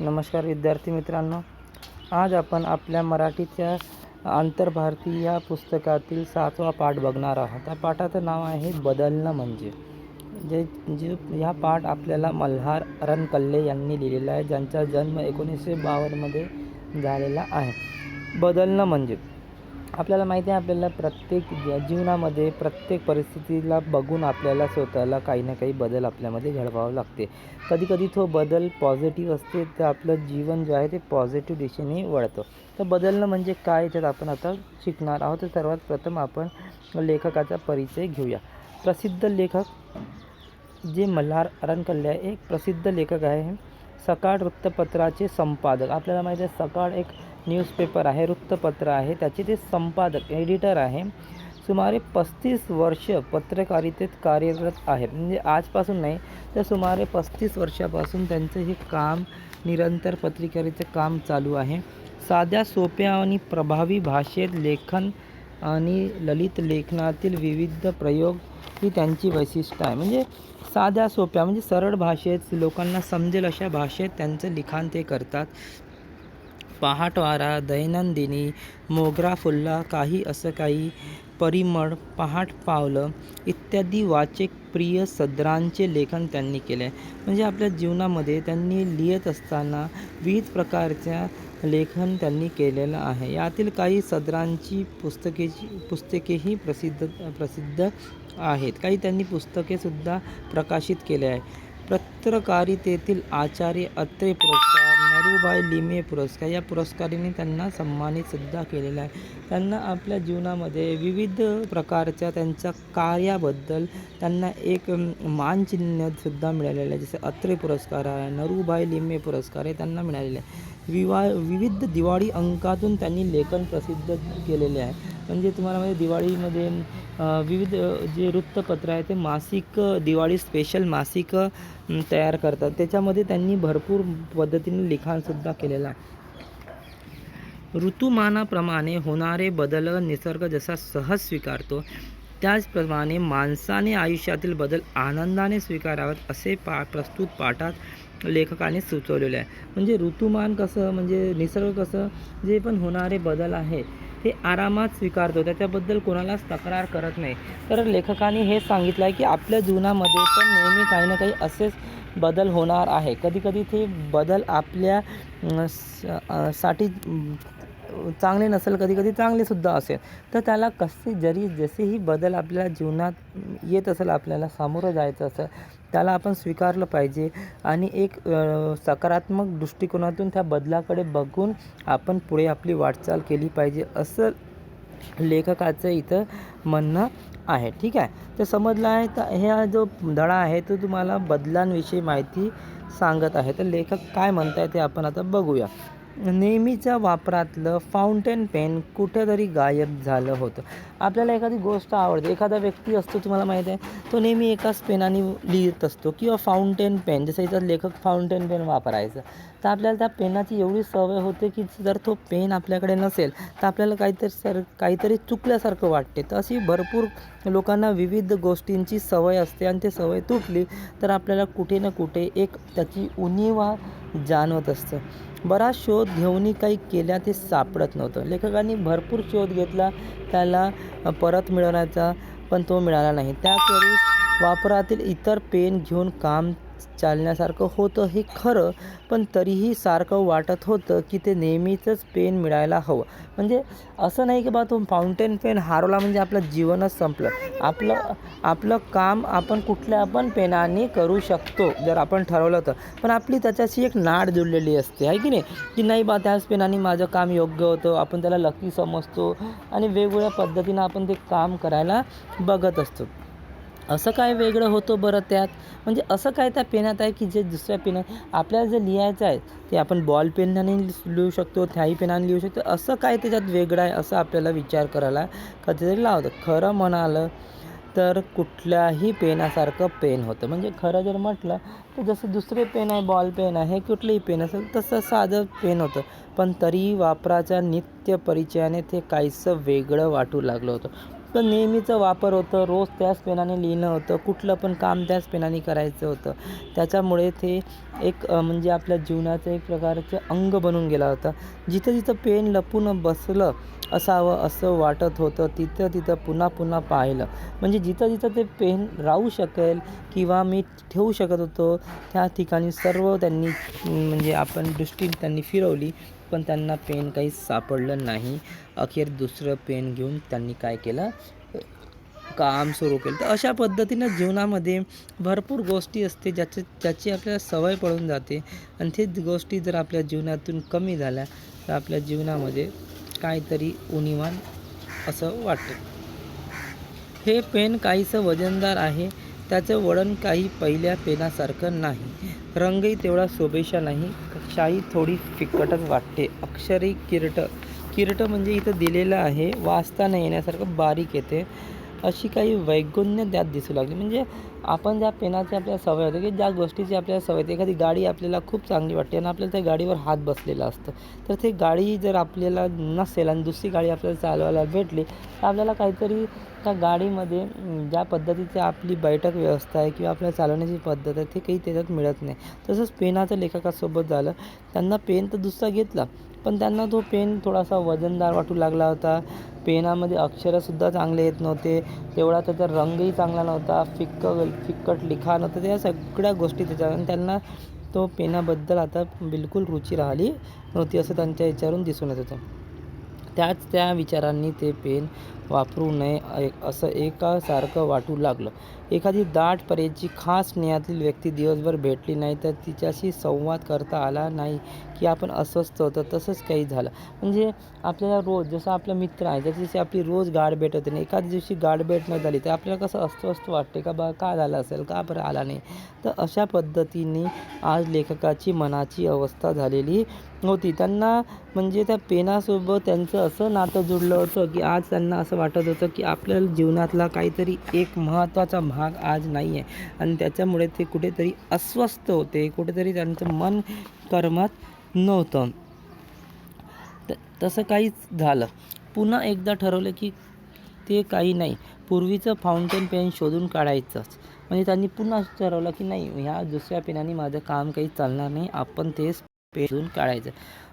नमस्कार विद्यार्थी मित्रांनो आज आपण आपल्या मराठीच्या आंतरभारती या पुस्तकातील सातवा पाठ बघणार आहोत. त्या पाठाचं नाव आहे बदलणं म्हणजे. जे जे ह्या पाठ आपल्याला मल्हार रणकल्ले यांनी लिहिलेला आहे ज्यांचा जन्म एकोणीसशे बावन्नमध्ये झालेला आहे. बदलणं म्हणजे. आपल्याला माहिती आहे आपल्याला प्रत्येक जीवनामध्ये प्रत्येक परिस्थितीला बघून आपल्याला स्वतःला काही ना काही बदल आपल्यामध्ये घडवावं लागते. कधी कधी तो बदल पॉझिटिव्ह असते तर आपलं जीवन जे आहे ते पॉझिटिव्ह दिशेने वळतं. तर बदलणं म्हणजे काय याच्यात आपण आता शिकणार आहोत. तर सर्वात प्रथम आपण लेखकाचा परिचय घेऊया. प्रसिद्ध लेखक जे मल्हार अरणकल्ले एक प्रसिद्ध लेखक आहे. सकाळ वृत्तपत्राचे संपादक. आपल्याला माहिती आहे सकाळ एक न्यूजपेपर आहे वृत्तपत्र आहे त्याचे ते संपादक एडिटर आहे. सुमारे पस्तीस वर्ष पत्रकारितेत कार्यरत आहेत म्हणजे आजपासून नाही तर सुमारे पस्तीस वर्षापासून त्यांचं हे काम निरंतर पत्रकारितेचं काम चालू आहे. साध्या सोप्या आणि प्रभावी भाषेत लेखन आणि ललित लेखनातील विविध प्रयोग ही त्यांची वैशिष्ट्य आहे. म्हणजे साध्या सोप्या म्हणजे सरळ भाषेत लोकांना समजेल अशा भाषेत त्यांचं लिखाण ते करतात. पहाटवारा दैनंदिनी मोगरा फुलला काही असं काही परिमळ पहाट पावलं इत्यादी वाचक प्रिय सदरांचे लेखन त्यांनी केले. आहे म्हणजे आपल्या जीवनामध्ये त्यांनी लिहित असताना विविध प्रकारच्या लेखन त्यांनी केलेलं आहे. यातील काही सदरांची पुस्तकेची पुस्तकेही प्रसिद्ध प्रसिद्ध आहेत. काही त्यांनी पुस्तकेसुद्धा प्रकाशित केले आहे. पत्रकारितेतील आचार्य अत्रे पुरस्कार नरूभाई लिमे पुरस्कार. या पुरस्काराने त्यांना सन्मानितसुद्धा केलेला आहे. त्यांना आपल्या जीवनामध्ये विविध प्रकारच्या त्यांच्या कार्याबद्दल त्यांना एक मानचिन्हसुद्धा मिळालेलं आहे. जसं अत्रे पुरस्कार आहे नरूभाई लिमे पुरस्कार हे त्यांना मिळालेले आहे. विवा विविध दिवाळी अंकातून त्यांनी लेखन प्रसिद्ध केलेले आहे. म्हणजे तुम्हाला म्हणजे दिवाळीमध्ये विविध जे वृत्तपत्र आहे ते मासिक दिवाळी स्पेशल मासिक तयार करतात. त्याच्यामध्ये त्यांनी भरपूर पद्धतीने लिखाणसुद्धा केलेलं आहे. ऋतुमानाप्रमाणे होणारे बदल निसर्ग जसा सहज स्वीकारतो त्याचप्रमाणे माणसाने आयुष्यातील बदल आनंदाने स्वीकारावेत असे पा प्रस्तुत पाठात लेखकाने सुचवलेले आहे. म्हणजे ऋतुमान कसं म्हणजे निसर्ग कसं जे पण होणारे बदल आहे ते आरामात स्वीकारतो. त्याच्याबद्दल कोणालाच तक्रार करत नाही. तर लेखकाने हे सांगितलं आहे की आपल्या जीवनामध्ये पण नेहमी काही ना काही असेच बदल होणार आहे. कधीकधी ते बदल आपल्या साठी चांगले नसेल कधी कधी चांगलेसुद्धा असेल. तर त्याला कसे जरी जसेही बदल आपल्या जीवनात येत असेल आपल्याला सामोरं जायचं असेल त्याला आपण स्वीकारलं पाहिजे. आणि एक सकारात्मक दृष्टिकोनातून त्या बदलाकडे बघून आपण पुढे आपली वाटचाल केली पाहिजे असं लेखकाचं इथं म्हणणं आहे. ठीक आहे? तर समजलं आहे. तर ह्या जो धडा आहे तो तुम्हाला बदलांविषयी माहिती सांगत आहे. तर लेखक काय म्हणत आहे ते आपण आता बघूया. नेहमीच्या वापरातलं फाउंटेन पेन कुठेतरी गायब झालं होतं. आपल्याला एखादी गोष्ट आवडते एखादा व्यक्ती असतो तुम्हाला माहीत आहे तो नेहमी एकाच पेनाने लिहित असतो किंवा फाउंटेन पेन जसं इथं लेखक फाउंटेन पेन वापरायचं. तर आपल्याला त्या पेनाची एवढी सवय होते की जर तो पेन आपल्याकडे नसेल तर आपल्याला काहीतरी सर काहीतरी चुकल्यासारखं वाटते. तर अशी भरपूर लोकांना विविध गोष्टींची सवय असते आणि ती सवय तुटली तर आपल्याला कुठे ना कुठे एक त्याची उणीवा जाणवत असतं. बराच शोध घेऊनही काही केल्या ते सापडत नव्हतं. लेखकांनी भरपूर शोध घेतला त्याला परत मिळवण्याचा पण तो मिळाला नाही. त्याखेरीज वापरातील इतर पेन घेऊन काम चालण्यासारखं होतं हे खरं पण तरीही सारखं वाटत होतं की ते नेहमीचंच पेन मिळायला हवं. म्हणजे असं नाही की बा तो फाउंटेन पेन हारवला म्हणजे आपलं जीवनच संपलं. आपलं आपलं काम आपण कुठल्या पण पेनाने करू शकतो जर आपण ठरवलं तर. पण आपली त्याच्याशी एक नाड जुळलेली असते आहे की नाही? की नाही बा त्याच पेनाने माझं काम योग्य होतं आपण त्याला लकी समजतो आणि वेगवेगळ्या पद्धतीनं आपण ते काम करायला बघत असतो. असं काय वेगळं होतं बरं त्यात? म्हणजे असं काय त्या पेनात आहे की जे दुसऱ्या पेनात आपल्याला जे लिहायचं आहे ते आपण बॉल पेनाने लिहू शकतो त्याही पेनाने लिहू शकतो असं काय त्याच्यात वेगळं आहे असं आपल्याला विचार करायला कधीतरी लावतं खरं म्हणालं तर कुठल्याही पेनासारखं पेन होतं. म्हणजे खरं जर म्हटलं तर जसं दुसरे पेन आहे बॉल पेन आहे कुठलंही पेन असेल तसं साधं पेन होतं. पण तरी वापराच्या नित्य परिचयाने ते काहीसं वेगळं वाटू लागलं होतं. तर नेहमीचं वापर होतं रोज त्याच पेनाने लिहिणं होतं कुठलं पण काम त्याच पेनाने करायचं होतं. त्याच्यामुळे ते एक म्हणजे आपल्या जीवनाचं एक प्रकारचं अंग बनून गेला होता. जिथं जिथं पेन लपून बसलं असावं असं वाटत होतं तिथं तिथं पुन्हा पुन्हा पाहिलं. म्हणजे जिथं जिथं ते पेन राहू शकेल किंवा मी ठेवू शकत होतो त्या ठिकाणी सर्व त्यांनी म्हणजे आपण दृष्टी त्यांनी फिरवली. पण त्यांना पेन काही सापडलं नाही. अखेर दुसरं पेन घेऊन त्यांनी काय केलं? काम सुरू केलं. तर अशा पद्धतीनं जीवनामध्ये भरपूर गोष्टी असते ज्याचे ज्याची आपल्याला सवय पडून जाते. आणि तेच गोष्टी जर आपल्या जीवनातून कमी झाल्या तर आपल्या जीवनामध्ये काहीतरी उणीवान असं वाटतं. हे पेन काहीसं वजनदार आहे. त्याचं वळण काही पहिल्या पेनासारखं नाही. रंगही तेवढा शोभेशा नाही. शाई थोडी फिकटच वाटते. अक्षरही किरट. किरट म्हणजे इथं दिलेलं आहे. वाचता येण्यासारखं बारीक येते. अशी काही वैगुण्य त्यात दिसू लागली. म्हणजे आपण ज्या पेनाची आपल्याला सवय होते की ज्या गोष्टीची आपल्याला सवय होते एखादी गाडी आपल्याला खूप चांगली वाटते आणि आपल्याला त्या गाडीवर हात बसलेला असतं. तर ती गाडी जर आपल्याला नसेल आणि दुसरी गाडी आपल्याला चालवायला भेटली तर आपल्याला काहीतरी त्या गाडीमध्ये ज्या पद्धतीची आपली बैठक व्यवस्था आहे किंवा आपल्याला चालवण्याची पद्धत आहे ते काही त्याच्यात मिळत नाही. तसंच पेनाचं लेखकासोबत झालं त्यांना पेन तर दुसरा घेतला. पण त्यांना तो पेन थोडासा वजनदार वाटू लागला होता. पेनामध्ये अक्षरंसुद्धा चांगले येत नव्हते. तेवढा त्याचा रंगही चांगला नव्हता. फिक्क फिक्कट लिखाण होतं. त्या सगळ्या गोष्टी त्याच्या आणि त्यांना तो पेनाबद्दल आता बिलकुल रुची राहिली नव्हती असं त्यांच्या विचारून दिसून येत होतं. त्याच त्या विचारांनी ते पेन वापरू नये ए- असं एकासारखं वाटू लागलं. एखादी दाट परेची खास स्नेहातील व्यक्ती दिवसभर भेटली नाही तर तिच्याशी संवाद करता आला नाही की आपण अस्वस्थ होतं तसंच काही झालं. म्हणजे आपल्याला रोज जसं आपला मित्र आहे त्याच्या दिवशी आपली रोज गाठभेट होते नाही एखाद्या दिवशी गाठभेट न झाली तर आपल्याला कसं अस्वस्थ वाटते? का बा का झालं असेल? का बरं आला नाही? तर अशा पद्धतीने आज लेखकाची मनाची अवस्था झालेली होती. त्यांना म्हणजे त्या पेनासोबत त्यांचं असं नातं जुडलं होतं की आज त्यांना असं वाटत होतं की आपल्या जीवनातला काहीतरी एक महत्त्वाचा भाग आज नाही आहे. आणि त्याच्यामुळे ते कुठेतरी अस्वस्थ होते. कुठेतरी त्यांचं मन करमत नव्हतं. त तसं काहीच झालं. पुन्हा एकदा ठरवलं की ते काही नाही. पूर्वीचं फाउंटेन पेन शोधून काढायचंच. म्हणजे त्यांनी पुन्हा ठरवलं की नाही ह्या दुसऱ्या पेनाने माझं काम काही चालणार नाही. आपण तेच पेन शोधून काढायचं.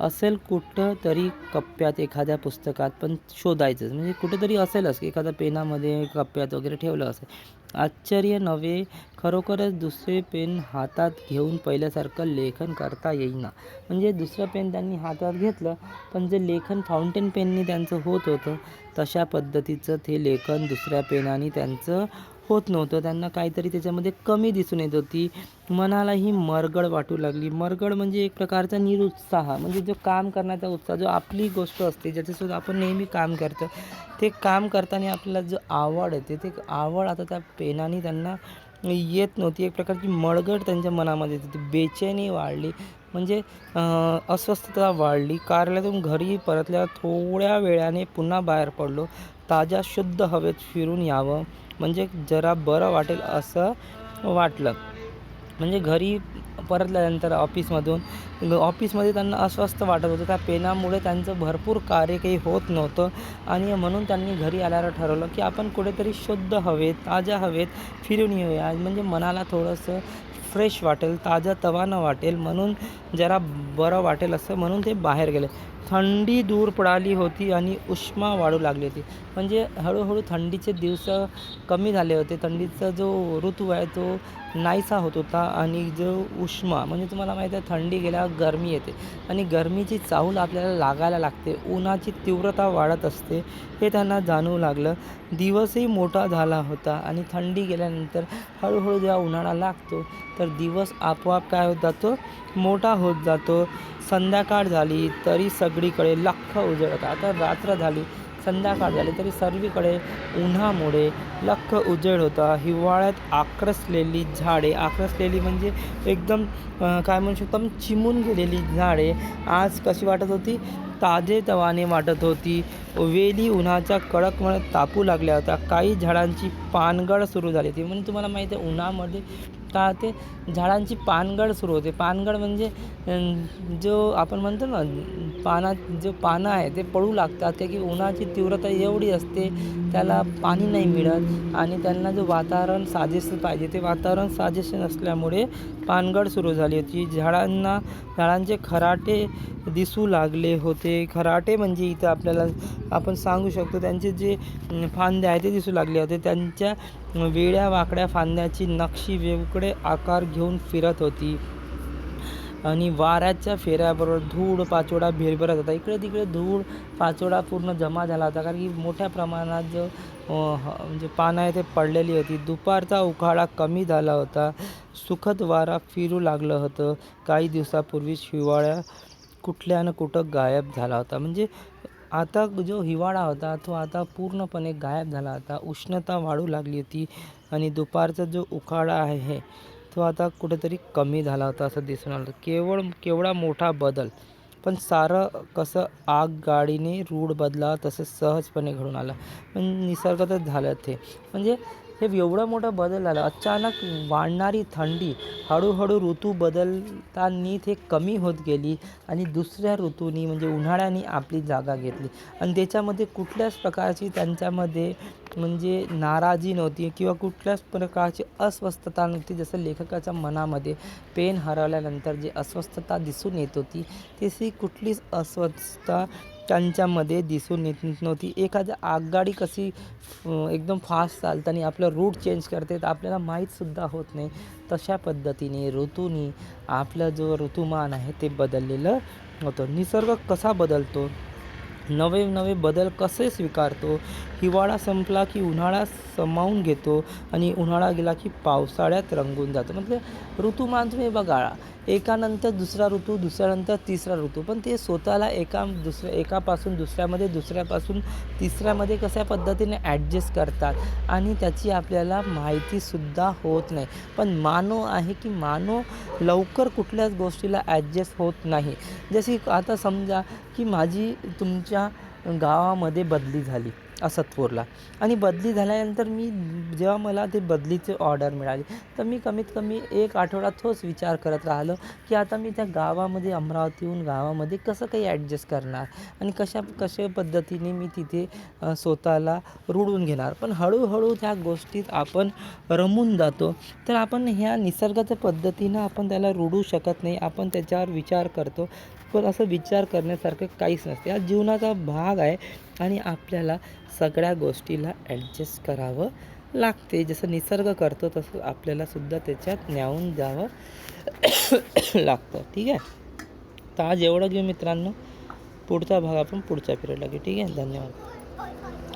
असेल कुठं तरी कप्प्यात एखाद्या पुस्तकात पण शोधायचंच. म्हणजे कुठेतरी असेलच की एखाद्या पेनामध्ये कप्प्यात वगैरे ठेवलं असेल. आश्चर्य नव्हे खरोखरच दुसरे पेन हातात घेऊन पहिल्यासारखं लेखन करता येईना. म्हणजे दुसरं पेन त्यांनी हातात घेतलं पण जे लेखन फाउंटेन पेननी त्यांचं होत होतं तशा पद्धतीचं ते लेखन दुसऱ्या पेनाने त्यांचं होत नव्हतं. त्यांना काहीतरी त्याच्यामध्ये कमी दिसून येत होती. मनालाही मरगळ वाटू लागली. मरगळ म्हणजे एक प्रकारचा निरुत्साह. म्हणजे जो काम करण्याचा उत्साह जो आपली गोष्ट असते ज्याच्यासोबत आपण नेहमी काम करतो ते काम करताना आपल्याला जो आवड येते ते आवड आता त्या पेनाने त्यांना येत नव्हती. एक प्रकारची मळगड त्यांच्या मनामध्ये येत होती. बेचैनी वाढली. म्हणजे अस्वस्थता वाढली. कार्यालयातून घरी परतल्यावर थोड्या वेळाने पुन्हा बाहेर पडलो. ताज्या शुद्ध हवेत फिरून यावं. म्हणजे जरा बरं वाटेल असं वाटलं. म्हणजे घरी परतल्यानंतर ऑफिसमधून ऑफिसमध्ये त्यांना अस्वस्थ वाटत होतं. त्या पेनामुळे त्यांचं भरपूर कार्य काही होत नव्हतं आणि म्हणून त्यांनी घरी आल्यावर ठरवलं की आपण कुठेतरी शुद्ध हवेत ताज्या हवेत फिरून येऊया. म्हणजे मनाला थोडंसं फ्रेश वाटेल ताजा तवानं वाटेल म्हणून जरा बरं वाटेल असं म्हणून ते बाहेर गेले. थंडी दूर पडाली होती आणि उष्मा वाढू लागली होती. म्हणजे हळूहळू थंडीचे दिवस कमी झाले होते. थंडीचा जो ऋतू आहे तो नाहीसा होत होता आणि जो उष्मा म्हणजे तुम्हाला माहीत आहे थंडी गेल्यावर गरमी येते. आणि गरमीची चाहूल आपल्याला लागायला लागते. उन्हाची तीव्रता वाढत असते हे त्यांना जाणवू लागलं. दिवसही मोठा झाला होता आणि थंडी गेल्यानंतर हळूहळू जेव्हा उन्हाळा लागतो तर दिवस आपोआप काय होत जातो? मोठा होत जातो. संध्याकाळ झाली तरी सग सगळीकडे लख्ख उजेड होता आता रात्र झाली संध्याकाळ झाली तरी सर्वीकडे उन्हामुळे लख्ख उजेड होता. हिवाळ्यात आक्रसलेली झाडे आक्रसलेली म्हणजे एकदम काय म्हणू शकतो आपण चिमून गेलेली झाडे. आज कशी वाटत होती? ताजेतवाने वाटत होती. वेली उन्हाच्या कडकमध्ये तापू लागल्या होत्या. काही झाडांची पानगळ सुरू झाली होती. म्हणजे तुम्हाला माहिती आहे उन्हामध्ये का ते झाडांची पानगळ सुरू होते. पानगळ म्हणजे जो आपण म्हणतो ना पानात जो पानं आहे ते पडू लागतात. का की उन्हाची तीव्रता एवढी असते त्याला पाणी नाही मिळत आणि त्यांना जो वातावरण साजेस पाहिजे ते वातावरण साजेस नसल्यामुळे पानगळ सुरू झाली होती. झाडांना झाडांचे खराटे दिसू लागले होते. खराटे म्हणजे इथं आपल्याला आपण सांगू शकतो त्यांचे जे फांदे आहे ते दिसू लागले होते. त्यांच्या वेड्या वाकड्या फांद्याची नक्षी वेगळे आकार घेऊन फिरत होती. आणि वाऱ्याच्या फेऱ्याबरोबर धूळ पाचोडा भिरभिरत होता. इकडे तिकडे धूळ पाचोडा पूर्ण जमा झाला होता. कारण की मोठ्या प्रमाणात जो म्हणजे पानं आहे ते पडलेली होती. दुपारचा उखाडा कमी झाला होता. सुखद वारा फिरू लागलं होतं. काही दिवसापूर्वीच हिवाळ्या कुठल्या ना कुठं गायब झाला होता. म्हणजे आता जो हिवाळा होता तो आता पूर्णपणे गायब झाला. होता उष्णता वाढू लागली होती आणि दुपारचा जो उकाडा आहे तो आता कुठेतरी कमी झाला होता असं दिसून आलं. केवळ केवढा मोठा बदल. पण सारं कसं आगगाडीने रूढ बदला तसं सहजपणे घडून आलं. पण निसर्गातच झालं ते म्हणजे हे एवढं मोठं बदल झालं. अचानक वाढणारी थंडी हळूहळू ऋतू बदलतानी ते कमी होत गेली आणि दुसऱ्या ऋतूनी म्हणजे उन्हाळ्याने आपली जागा घेतली. आणि त्याच्यामध्ये कुठल्याच प्रकारची त्यांच्यामध्ये म्हणजे नाराजी नव्हती किंवा कुठल्याच प्रकारची अस्वस्थता नव्हती. जसं लेखकाच्या मनामध्ये पेन हरवल्यानंतर जी अस्वस्थता दिसून येत होती तशी कुठलीच अस्वस्थता त्यांच्यामध्ये दिसून येत नव्हती. एखाद्या आगगाडी कशी एकदम फास्ट चालताना आपलं रूट चेंज करते तर आपल्याला माहीतसुद्धा होत नाही. तशा पद्धतीने ऋतूनी आपलं जो ऋतुमान आहे ते बदललेलं होतं. निसर्ग कसा बदलतो? नवे नवे बदल कसे स्वीकारतो? हिवाळा संपला की उन्हाळा समावून घेतो आणि उन्हाळा गेला की पावसाळ्यात रंगून जातो. म्हणजे ऋतुमान तुम्ही बघा एकानंतर दुसरा ऋतू दुसऱ्यानंतर तिसरा ऋतू. पण ते स्वतःला एका दुसऱ्या एकापासून दुसऱ्यामध्ये दुसऱ्यापासून तिसऱ्यामध्ये कशा पद्धतीने ॲडजस्ट करतात? आणि त्याची आपल्याला माहितीसुद्धा होत नाही. पण मानव आहे की मानव लवकर कुठल्याच गोष्टीला ॲडजस्ट होत नाही. जशी आता समजा की माझी तुमच्या गावामध्ये बदली झाली असतपूरला. आणि बदली झाल्यानंतर मी जेव्हा मला ते बदलीचे ऑर्डर मिळाली तर मी कमीत कमी एक आठवडा तोच विचार करत राहिलो की आता मी त्या गावामध्ये अमरावतीहून गावामध्ये कसं काही ॲडजस्ट करणार? आणि कशा कशा पद्धतीने मी तिथे स्वतःला रुळून घेणार? पण हळूहळू त्या गोष्टीत आपण रमून जातो. तर आपण ह्या निसर्गाच्या पद्धतीनं आपण त्याला रुडू शकत नाही. आपण त्याच्यावर विचार करतो. पण असं विचार करण्यासारखं काहीच नसते. हा जीवनाचा भाग आहे आणि आपल्याला सगळ्या गोष्टीला ॲडजस्ट करावं लागते. जसं निसर्ग करतो तसं आपल्यालासुद्धा त्याच्यात न्यावून जावं लागतं. ठीक आहे? तर आज एवढं घेऊ मित्रांनो. पुढचा भाग आपण पुढच्या पिरियडला घेऊ. ठीक आहे? धन्यवाद.